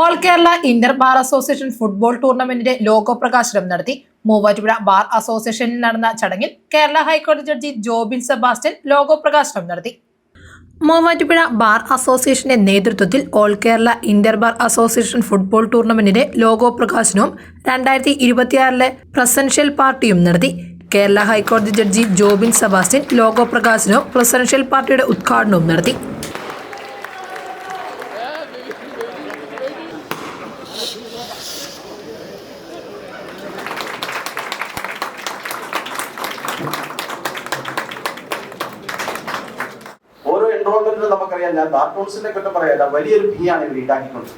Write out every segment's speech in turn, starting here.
All Kerala inter bar association football ടൂർണമെന്റിന്റെ logo പ്രകാശനം നടത്തി Muvattupuzha bar അസോസിയേഷനിൽ നടന്ന ചടങ്ങിൽ കേരള ഹൈക്കോടതി ജഡ്ജി ജോബിൻ സെബാസ്റ്റ്യൻ ലോഗോ പ്രകാശനം നടത്തി. മൂവാറ്റുപുഴ ബാർ അസോസിയേഷന്റെ നേതൃത്വത്തിൽ all Kerala inter bar association football ടൂർണമെന്റിന്റെ logo പ്രകാശനവും രണ്ടായിരത്തി ഇരുപത്തിയാറിലെ പ്രസൻഷ്യൽ പാർട്ടിയും നടത്തി. കേരള ഹൈക്കോടതി ജഡ്ജി ജോബിൻ സെബാസ്റ്റ്യൻ ലോഗോ പ്രകാശനവും പ്രസൻഷ്യൽ പാർട്ടിയുടെ ഉദ്ഘാടനവും നടത്തി. ഓരോ എൻറോൾമെന്റിനും നമുക്കറിയാം ഞാൻ കാർട്ടൂൺസിനെ കുറ്റം പറയല്ല വലിയൊരു ഫീ ആണ് ഇവർ ഈടാക്കിക്കൊണ്ട്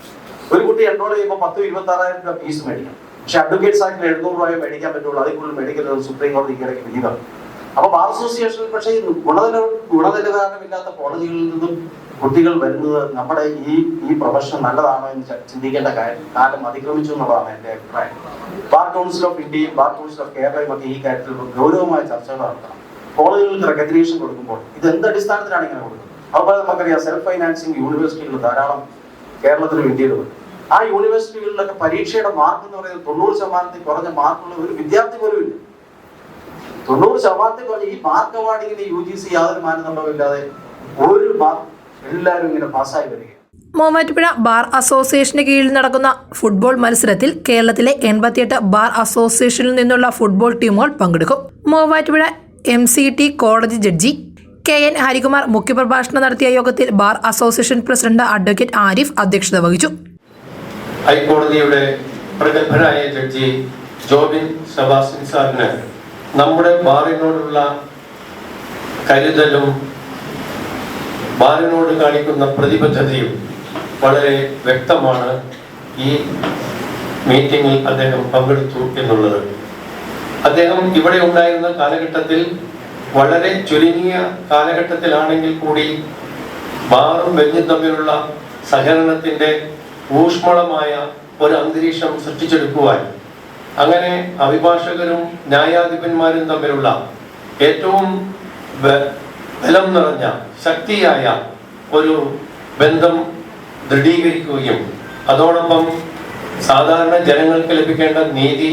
ഒരു കുട്ടി എൻറോൾ ചെയ്യുമ്പോൾ പത്ത് ഇരുപത്തി ആറായിരം രൂപ ഫീസ് മേടിക്കണം. പക്ഷെ അഡ്വക്കേറ്റ്സ് ആക്ടിൽ എഴുന്നൂറ് രൂപയെ മേടിക്കാൻ പറ്റുള്ളൂ. അതിൽ കൂടുതൽ മെഡിക്കൽ സുപ്രീം കോടതി ഇടയ്ക്ക് വിധിതാണ്. അപ്പൊ ബാർ അസോസിയേഷൻ പക്ഷേ ഗുണനില ഗുണനിലവാരമില്ലാത്ത കോടതികളിൽ നിന്നും കുട്ടികൾ വരുന്നത് നമ്മുടെ ഈ ഈ പ്രൊഫഷൻ നല്ലതാണോ എന്ന് ചിന്തിക്കേണ്ട കാര്യം കാലം അതിക്രമിച്ചു എന്നുള്ളതാണ് എന്റെ അഭിപ്രായം. ബാർ കൗൺസിൽ ഓഫ് ഇന്ത്യയും ബാർ കൗൺസിൽ ഓഫ് കേരളയും ഒക്കെ ഈ കാര്യത്തിൽ ഗൗരവമായ ചർച്ചകൾ നടത്തണം. കോളേജുകൾക്ക് റെക്കഗ്നേഷൻ കൊടുക്കുമ്പോൾ ഇത് എന്ത് അടിസ്ഥാനത്തിലാണ് ഇങ്ങനെ കൊടുക്കുന്നത്? അതുപോലെ നമുക്കറിയാം സെൽഫ് ഫൈനാൻസിങ് യൂണിവേഴ്സിറ്റികൾ ധാരാളം കേരളത്തിലും ഇന്ത്യയിലും ആ യൂണിവേഴ്സിറ്റികളിലൊക്കെ പരീക്ഷയുടെ മാർക്ക് എന്ന് പറയുന്നത് തൊണ്ണൂറ് ശതമാനത്തിൽ കുറഞ്ഞ മാർക്കുള്ള ഒരു വിദ്യാർത്ഥി പോലും ഇല്ല. തൊണ്ണൂറ് ശതമാനത്തിൽ കുറഞ്ഞ ഈ മാർക്ക് അവാർഡിങ്ങിന് യു ജി സി യാതൊരു മാനദണ്ഡവും ഇല്ലാതെ ഒരു മാർക്ക് എല്ലാവരും ഇങ്ങനെ പാസ്സായി വരികയാണ്. മൂവാറ്റുപുഴ ബാർ അസോസിയേഷന് കീഴിൽ നടക്കുന്ന ഫുട്ബോൾ മത്സരത്തിൽ കേരളത്തിലെ എൺപത്തിയെട്ട് ബാർ അസോസിയേഷനിൽ നിന്നുള്ള ഫുട്ബോൾ ടീമുകൾ പങ്കെടുക്കും. മൂവാറ്റുപുഴ എം സി ടി കോടതി ജഡ്ജി കെ എൻ ഹരികുമാർ മുഖ്യപ്രഭാഷണം നടത്തിയ യോഗത്തിൽ bar association president advocate Arif അധ്യക്ഷത വഹിച്ചു. ഹൈക്കോടതിയുടെ പ്രഗത്ഭനായ ജഡ്ജി ജോബിൻ സെബാസ്റ്റ്യൻ സാറിന് നമ്മുടെ ബാറിനോടുള്ള കരുതലും ബാറിനോട് കാണിക്കുന്ന പ്രതിബദ്ധതയും വളരെ വ്യക്തമാണ് ഈ മീറ്റിംഗിൽ അദ്ദേഹം പങ്കെടുത്തു എന്നുള്ളത്. അദ്ദേഹം ഇവിടെ ഉണ്ടായിരുന്ന കാലഘട്ടത്തിൽ വളരെ ചുരുങ്ങിയ കാലഘട്ടത്തിലാണെങ്കിൽ കൂടി ബാറും ബെഞ്ചും തമ്മിലുള്ള സഹകരണത്തിന്റെ ഊഷ്മളമായ ഒരു അന്തരീക്ഷം സൃഷ്ടിച്ചെടുക്കുവാൻ അങ്ങനെ അഭിഭാഷകരും ന്യായാധിപന്മാരും തമ്മിലുള്ള ഏറ്റവും ബലം നിറഞ്ഞ ശക്തിയായ ഒരു ബന്ധം ദൃഢീകരിക്കുകയും അതോടൊപ്പം സാധാരണ ജനങ്ങൾക്ക് ലഭിക്കേണ്ട നീതി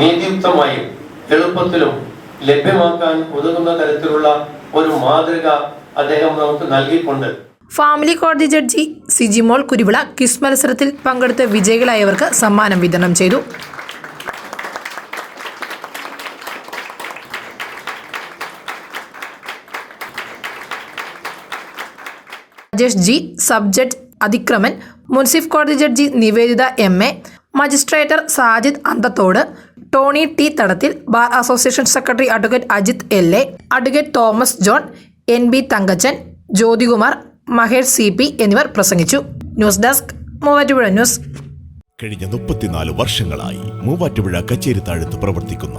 നീതിയുക്തമായും എളുപ്പത്തിലും ലഭ്യമാക്കാൻ ഒതുങ്ങുന്ന തരത്തിലുള്ള ഒരു മാതൃക അദ്ദേഹം നമുക്ക് നൽകിക്കൊണ്ട്. ഫാമിലി കോടതി ജഡ്ജി സിജിമോൾ കുരുവിള ക്വിസ് മത്സരത്തിൽ പങ്കെടുത്ത വിജയികളായവർക്ക് സമ്മാനം വിതരണം ചെയ്തു. രാജേഷ് ജി സബ് ജഡ്ജ് അതിക്രമൻ മുൻസിഫ് കോടതി judge Niveditha M. A magistrate Sajid അന്തത്തോട് Tony T Thadathil bar association secretary advocate Ajith L. A advocate Thomas John N. B Thankachan Jyothikumar Mahesh C. P എന്നിവർ പ്രസംഗിച്ചു. News desk Muvattupuzha news. കഴിഞ്ഞ മുപ്പത്തിനാല് വർഷങ്ങളായി മൂവാറ്റുപുഴ കച്ചേരിത്താഴത്ത് പ്രവർത്തിക്കുന്ന